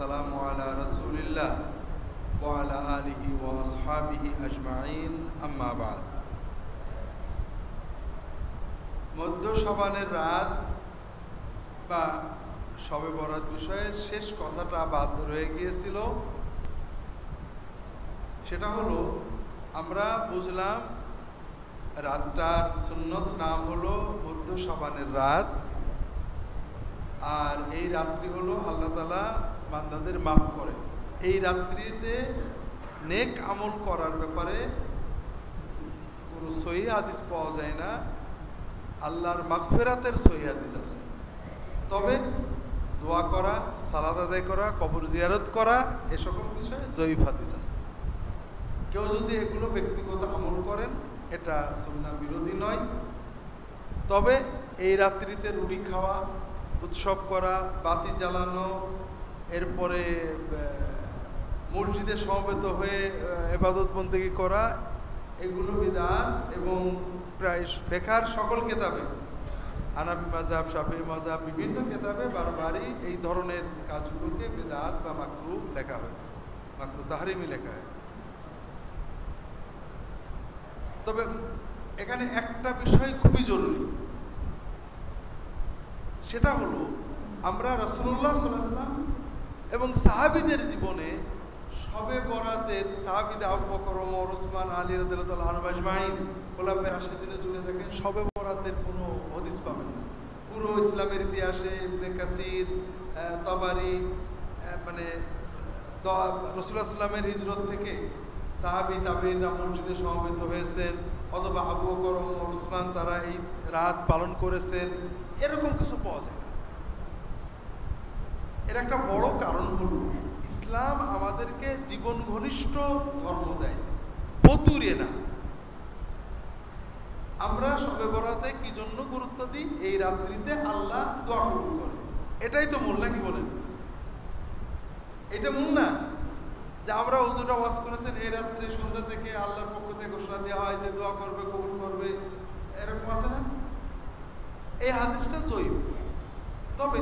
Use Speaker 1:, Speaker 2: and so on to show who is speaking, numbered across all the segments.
Speaker 1: والسلام على رسول الله وعلى آله وأصحابه أجمعين أما بعد মধ্য সবানের রাত বা সবে বরাত বিষয়ে শেষ কথাটা বাদ রয়ে গিয়েছিল সেটা হলো আমরা বুঝলাম রাতটার সুন্নত নাম হলো মধ্য সবানের রাত আর এই রাত্রি হলো আল্লাহ তালা বান্দাদের মাফ করে। এই রাত্রিতে নেক আমল করার ব্যাপারে কোনো সহি হাদিস পাওয়া যায় না। আল্লাহর মাগফেরাতের সহি হাদিস আছে। তবে দোয়া করা সালাদ আদায় করা, কবর জিয়ারত করা, এ সকল বিষয়ে জয়ীফ হাদিস আছে। কেউ যদি এগুলো ব্যক্তিগত আমল করেন, এটা সন্না বিরোধী নয়। তবে এই রাত্রিতে রুটি খাওয়া, উৎসব করা, বাতি জ্বালানো এরপরে মসজিদে সমবেত হয়ে এবাদত বন্দেগি করা, এগুলো বিধান এবং প্রায় ফেখার সকল কেতাবে। আনাবি মাজাব সাফি মাজাব বিভিন্ন কেতাবে বারবারই এই ধরনের কাজগুলোকে বেদাত বা মাকরু লেখা হয়েছে। মাকরু তাহারিমি লেখা হয়েছে। তবে এখানে একটা বিষয় খুবই জরুরি। সেটা হলো, আমরা রসুল্লাহ সাল্লাম এবং সাহাবিদের জীবনে সবে বরাতের সাহাবিদ আবু বকর, ওমর, ওসমান, আলী রদুল্লাহ আজমাইন গোলাপের আশিদিনে যুগে দেখেন সবে বরাতের কোনো হদিস পাবেন না। পুরো ইসলামের ইতিহাসে ইবনে কাসির তবারি মানে রসুল্লাহ ইসলামের হিজরত থেকে সাহাবি তাবিনরা মসজিদে সমবেত হয়েছেন, অথবা আবু বকর, ওমর, ওসমান তারা এই রাত পালন করেছেন, এরকম কিছু পাওয়া যায় এর একটা বড় কারণ হলো, ইসলাম আমাদেরকে জীবন ঘনিষ্ঠ ধর্ম দেয়, পতুরে না। আমরা সবে বরাতে কি জন্য গুরুত্ব দিই? এই রাত্রিতে আল্লাহ দোয়া কবুল করে। এটাই তো মূল, নাকি বলেন? এটা মূল না? যে আমরা হুজুরা ওয়াজ করেছেন, এই রাত্রে সন্ধ্যা থেকে আল্লাহর পক্ষ থেকে ঘোষণা দেওয়া হয় যে দোয়া করবে, কবুল করবে, এরকম আছে না? এই হাদিসটা জৈব তবে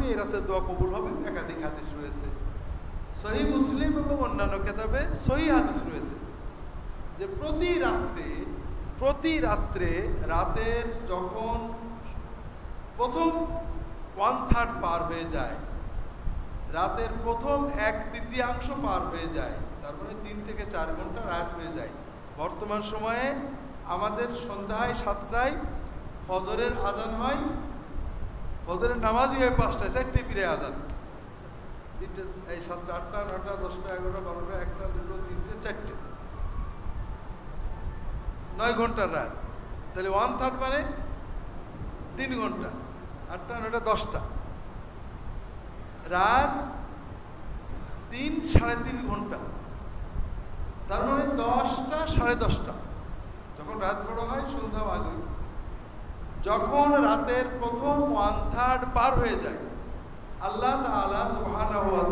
Speaker 1: করি, এই রাতে দোয়া কবুল হবে, একাধিক হাদিস রয়েছে। সহি মুসলিম এবং অন্যান্য কেতাবে সহি হাদিস রয়েছে যে প্রতি রাত্রে প্রতি রাত্রে রাতের যখন প্রথম ওয়ান থার্ড পার হয়ে যায়, রাতের প্রথম এক তৃতীয়াংশ পার হয়ে যায়, তারপরে তিন থেকে চার ঘণ্টা রাত হয়ে যায়। বর্তমান সময়ে আমাদের সন্ধ্যায়, সাতটায় ফজরের আজান হয় ফজরের নামাজই হয় পাঁচটায় চারটে ফিরে আজান। তিনটে, এই সাতটা, আটটা নটা দশটা, এগারোটা, বারোটা, একটা, দুটো, তিনটে, চারটে। নয় ঘণ্টার রাত। তাহলে ওয়ান থার্ড মানে তিন ঘণ্টা। আটটা নটা দশটা। রাত তিন, সাড়ে তিন ঘণ্টা। তার মানে দশটা, সাড়ে দশটা। যখন রাত বড় হয় যখন রাতের প্রথম ওয়ান থার্ড পার হয়ে যায়, আল্লাহ তালা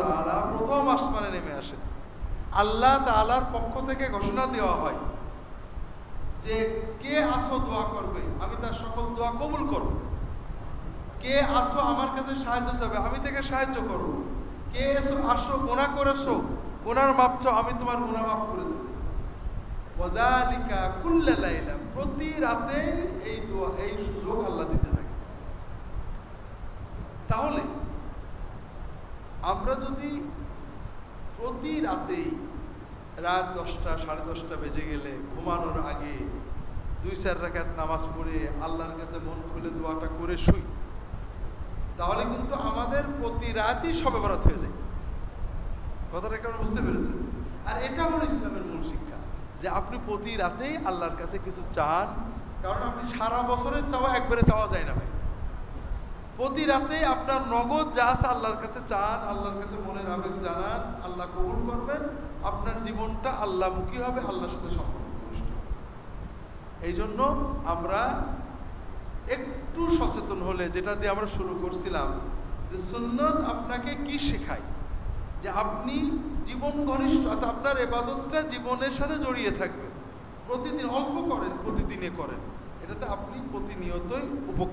Speaker 1: তাআলা প্রথম আসমানে নেমে আসেন আল্লাহ তালার পক্ষ থেকে ঘোষণা দেওয়া হয় যে, কে আসো দোয়া করবে? আমি তার সকল দোয়া কবুল করব। কে আসো আমার কাছে সাহায্য চাবে আমি তাকে সাহায্য করব। কে এসো, আসো গোনা করেছ গোনার মাপছো আমি তোমার গোনা মাপ করে দেবো। ওদালিকা কুল্লালাইলা প্রতি রাতে এই দোয়া, এই সুযোগ আল্লাহ দিতে থাকে। তাহলে, আমরা যদি প্রতি রাতেই রাত দশটা, সাড়ে দশটা বেজে গেলে, ঘুমানোর আগে দুই, চার রাখাত নামাজ পড়ে আল্লাহর কাছে মন খুলে দোয়াটা করে শুই, তাহলে কিন্তু আমাদের প্রতি রাতই সবে বরাত হয়ে যায়। কথাটা কেমন বুঝতে পেরেছেন? আর এটা হলো ইসলামের মূল শিক্ষা। যে আপনি প্রতি রাতেই আল্লাহর কাছে কিছু চান, কারণ আপনি সারা বছরের চাওয়া একবারে চাওয়া যায় না ভাই। প্রতি রাতে আপনার নগদ যা আছে আল্লাহর কাছে চান, আল্লাহর কাছে মনের আবেগ জানান, আল্লাহ কবুল করবেন, আপনার জীবনটা আল্লাহমুখী হবে, আল্লাহর সাথে সম্পর্ক এই জন্য আমরা একটু সচেতন হলে, যেটা দিয়ে আমরা শুরু করছিলাম, যে সুন্নত আপনাকে কি শেখায়? যে আপনি জীবন ঘনিষ্ঠ, অর্থাৎ আপনার এবাদতটা জীবনের সাথে জড়িয়ে থাকবে। প্রতিদিন অল্প করেন, প্রতিদিনে করেন। এটাতে আপনি প্রতিনিয়তই উপকৃত